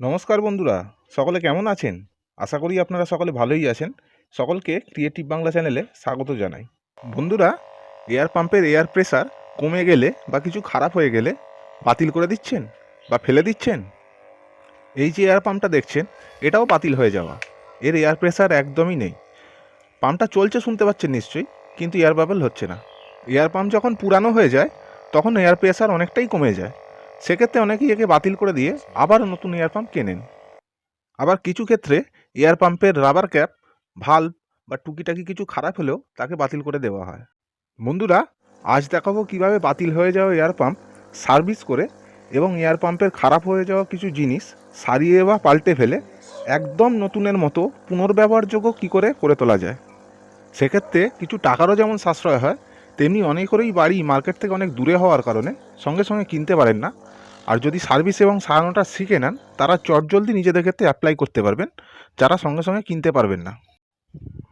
নমস্কার বন্ধুরা, সকলে কেমন আছেন? আশা করি আপনারা সকলে ভালোই আছেন। সকলকে ক্রিয়েটিভ বাংলা চ্যানেলে স্বাগত জানাই। বন্ধুরা এয়ার পাম্পের এয়ার প্রেসার কমে গেলে বা কিছু খারাপ হয়ে গেলে বাতিল করে দিচ্ছেন বা ফেলে দিচ্ছেন? এই যে এয়ার পাম্পটা দেখছেন, এটাও বাতিল হয়ে যাওয়া। এর এয়ার প্রেসার একদমই নেই। পাম্পটা চলছে শুনতে পাচ্ছেন নিশ্চয়ই, কিন্তু এয়ার বাবল হচ্ছে না। এয়ার পাম্প যখন পুরানো হয়ে যায়, তখন এয়ার প্রেসার অনেকটাই কমে যায়। সেক্ষেত্রে অনেকেই একে বাতিল করে দিয়ে আবার নতুন এয়ার পাম্প কেনেন। আবার কিছু ক্ষেত্রে এয়ার পাম্পের রাবার ক্যাপ ভাল্ব বা টুকিটাকি কিছু খারাপ হলেও তাকে বাতিল করে দেওয়া হয়। বন্ধুরা, আজ দেখাবো কীভাবে বাতিল হয়ে যাওয়া এয়ার পাম্প সার্ভিস করে এবং এয়ার পাম্পের খারাপ হয়ে যাওয়া কিছু জিনিস সারিয়ে বা পাল্টে ফেলে একদম নতুনের মতো পুনর্ব্যবহারযোগ্য কী করে করে তোলা যায়। সেক্ষেত্রে কিছু টাকারও যেমন সাশ্রয় হয় তেমনি অনেকেরই বাড়ি মার্কেট থেকে অনেক দূরে হওয়ার কারণে সঙ্গে সঙ্গে কিনতে পারেন না। আর যদি সার্ভিস এবং সারানোটা শিখে নেন, তারা চটজলদি নিজেদের ক্ষেত্রে অ্যাপ্লাই করতে পারবেন, যারা সঙ্গে সঙ্গে কিনতে পারবেন না।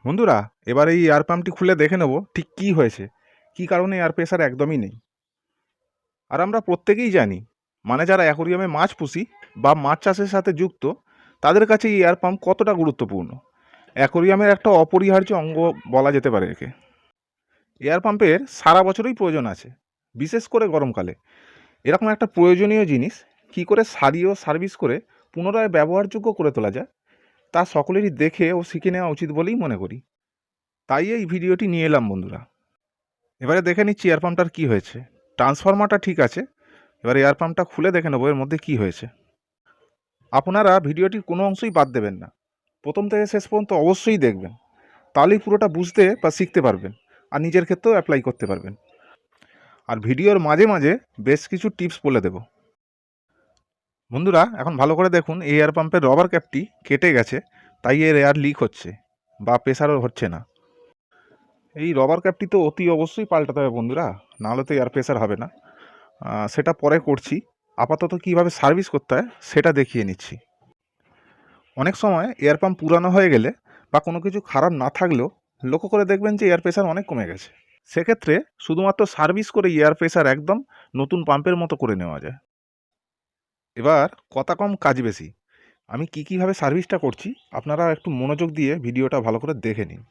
বন্ধুরা, এবার এই এয়ার পাম্পটি খুলে দেখে নেব, ঠিক কী হয়েছে? কী কারণে এয়ার প্রেশার একদমই নেই? আর আমরা প্রত্যেকেই জানি মানে যারা অ্যাকোরিয়ামে মাছ পুষি বা মাছ চাষের সাথে যুক্ত, তাদের কাছে এই এয়ার পাম্প কতটা গুরুত্বপূর্ণ? অ্যাকোরিয়ামের একটা অপরিহার্য অঙ্গ বলা যেতে পারে একে। এয়ার পাম্পের সারা বছরই প্রয়োজন আছে, বিশেষ করে গরমকালে। এরকম একটা প্রয়োজনীয় জিনিস কী করে সারিয়ে ও সার্ভিস করে পুনরায় ব্যবহারযোগ্য করে তোলা যায়, তা সকলেরই দেখে ও শিখে নেওয়া উচিত বলেই মনে করি। তাই এই ভিডিওটি নিয়ে এলাম বন্ধুরা। এবারে দেখে নিচ্ছি এয়ার পাম্পটার কী হয়েছে। ট্রান্সফরমারটা ঠিক আছে। এবার এয়ার পাম্পটা খুলে দেখে নেব এর মধ্যে কী হয়েছে। আপনারা ভিডিওটির কোনো অংশই বাদ দেবেন না। প্রথম থেকে শেষ পর্যন্ত অবশ্যই দেখবেন। তাহলেই পুরোটা বুঝতে বা শিখতে পারবেন। আর নিজের ক্ষেত্রেও অ্যাপ্লাই করতে পারবেন। আর ভিডিওর মাঝে মাঝে বেশ কিছু টিপস বলে দেব। বন্ধুরা, এখন ভালো করে দেখুন, এই এয়ার পাম্পের রবার ক্যাপটি কেটে গেছে, তাই এর এয়ার লিক হচ্ছে বা প্রেশারও হচ্ছে না। এই রবার ক্যাপটি তো অতি অবশ্যই পাল্টাতে হবে বন্ধুরা, নাহলে তো এয়ার প্রেশার হবে না। সেটা পরে করছি। আপাতত কীভাবে সার্ভিস করতে হয়, সেটা দেখিয়ে নিচ্ছি। অনেক সময় এয়ার পাম্প পুরানো হয়ে গেলে বা কোনো কিছু খারাপ না থাকলেও লক্ষ্য করে দেখবেন যে এয়ার প্রেশার অনেক কমে গেছে। সেক্ষেত্রে শুধুমাত্র সার্ভিস করে এয়ার প্রেশার একদম নতুন পাম্পের মতো করে নেওয়া যায়। এবার কথা কম, কাজ বেশি। আমি কী কীভাবে সার্ভিসটা করছি, আপনারা একটু মনোযোগ দিয়ে ভিডিওটা ভালো করে দেখে নিন।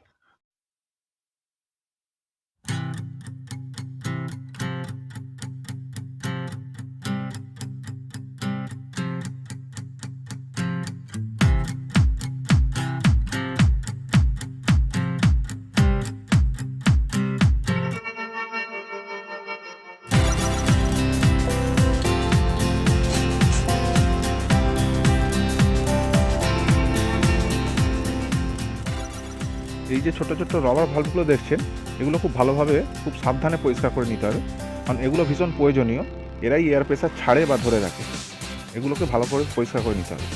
এই যে ছোট ছোট রবার ভাল্বগুলো দেখছেন, এগুলো খুব ভালোভাবে খুব সাবধানে পরিষ্কার করে নিতে হবে। কারণ এগুলো ভীষণ প্রয়োজনীয়। এরাই এয়ার প্রেশার ছাড়ে বা ধরে রাখে। এগুলোকে ভালো করে পরিষ্কার করে নিতে হবে।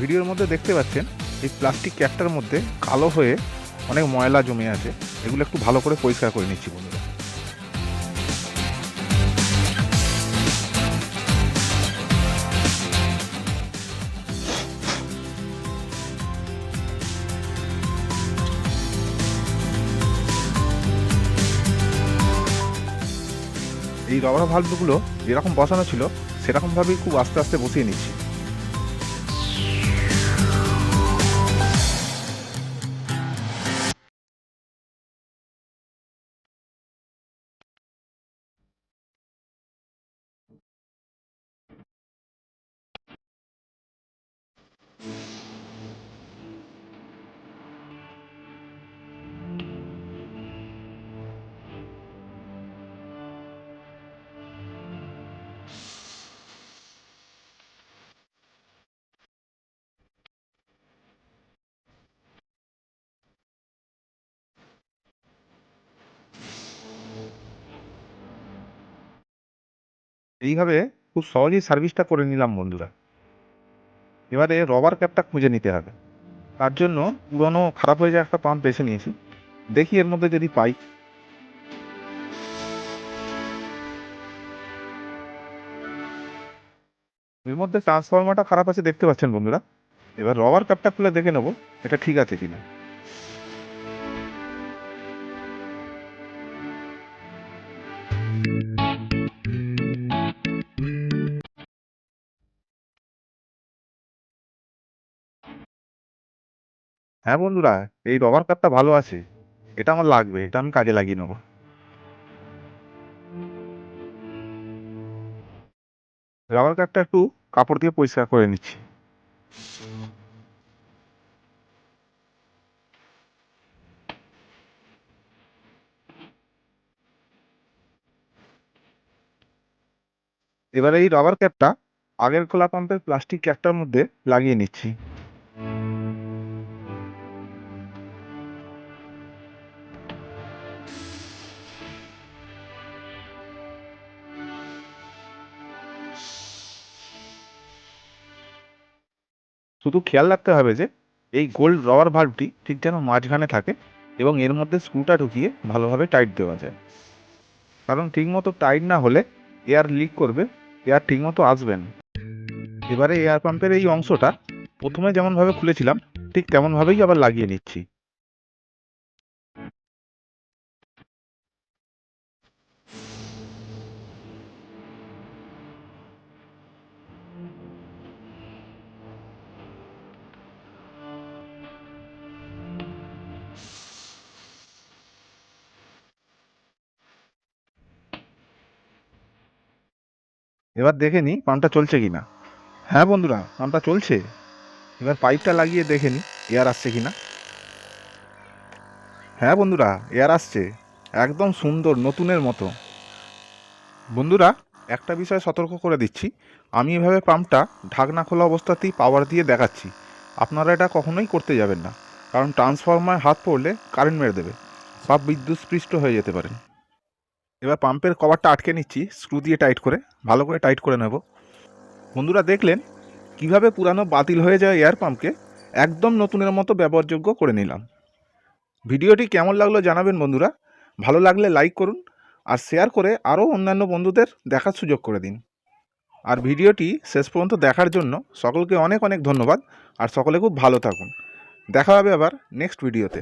ভিডিওর মধ্যে দেখতে পাচ্ছেন, এই প্লাস্টিক ক্যাপটার মধ্যে কালো হয়ে অনেক ময়লা জমে আছে। এগুলো একটু ভালো করে পরিষ্কার করে নিচ্ছি বন্ধুরা। এই রবার ভাল্বগুলো যেরকম বসানো ছিল সেরকমভাবেই খুব আস্তে আস্তে বসিয়ে নিচ্ছি। এইভাবে খুব সহজেই সার্ভিসটা করে নিলাম বন্ধুরা। এবারে রবার ক্যাপটা খুঁজে নিতে হবে। তার জন্য পুরনো খারাপ হয়ে যাওয়া একটা পাম্প বেছে নিয়েছি। দেখি এর মধ্যে যদি পাই। এর মধ্যে ট্রান্সফরমারটা খারাপ আছে, দেখতে পাচ্ছেন বন্ধুরা? এবার রবার ক্যাপটা খুলে দেখে নেব, এটা ঠিক আছে কিনা। হ্যাঁ বন্ধুরা, এই রবার কাপটা ভালো আছে। এটা আমার লাগবে, এটা আমি কাজে লাগিয়ে নেব। রাবার কাপটা একটু কাপড় দিয়ে পরিষ্কার করে নিচ্ছি। এবারে এই রাবার ক্যাপটা আগের খোলা পাম্পের প্লাস্টিক ক্যাপটার মধ্যে লাগিয়ে নিচ্ছি। শুধু খেয়াল রাখতে হবে যে এই গোল্ড রবার ভাল্বটি ঠিক যেন মাঝখানে থাকে এবং এর মধ্যে স্ক্রুটা ঢুকিয়ে ভালোভাবে টাইট দেওয়া যায়। কারণ ঠিকমতো টাইট না হলে এয়ার লিক করবে এয়ার ঠিকমতো আসবে না। এবারে এয়ার পাম্পের এই অংশটা প্রথমে যেমনভাবে খুলেছিলাম, ঠিক তেমনভাবেই আবার লাগিয়ে নিচ্ছি। এবার দেখে নিই পাম্পটা চলছে কি না হ্যাঁ বন্ধুরা, পাম্পটা চলছে। এবার পাইপটা লাগিয়ে দেখে নিই এয়ার আসছে কি না হ্যাঁ বন্ধুরা, এয়ার আসছে। একদম সুন্দর, নতুনের মতো। বন্ধুরা, একটা বিষয় সতর্ক করে দিচ্ছি। আমি এভাবে পাম্পটা ঢাকনা খোলা অবস্থাতেই পাওয়ার দিয়ে দেখাচ্ছি। আপনারা এটা কখনোই করতে যাবেন না। কারণ ট্রান্সফরমার হাত পড়লে কারেন্ট মেরে দেবে সব বিদ্যুৎ স্পৃষ্ট হয়ে যেতে পারেন এবার পাম্পের কভারটা আটকে নিচ্ছি স্ক্রু দিয়ে টাইট করে, ভালো করে টাইট করে নেব। বন্ধুরা দেখলেন কীভাবে পুরানো বাতিল হয়ে যাওয়া এয়ার পাম্পকে একদম নতুনের মতো ব্যবহারযোগ্য করে নিলাম। ভিডিওটি কেমন লাগল জানাবেন বন্ধুরা, ভালো লাগলে লাইক করুন আর শেয়ার করে আরও অন্যান্য বন্ধুদের দেখার সুযোগ করে দিন। আর ভিডিওটি শেষ পর্যন্ত দেখার জন্য সকলকে অনেক অনেক ধন্যবাদ আর সকলে খুব ভালো থাকুন। দেখা হবে আবার নেক্সট ভিডিওতে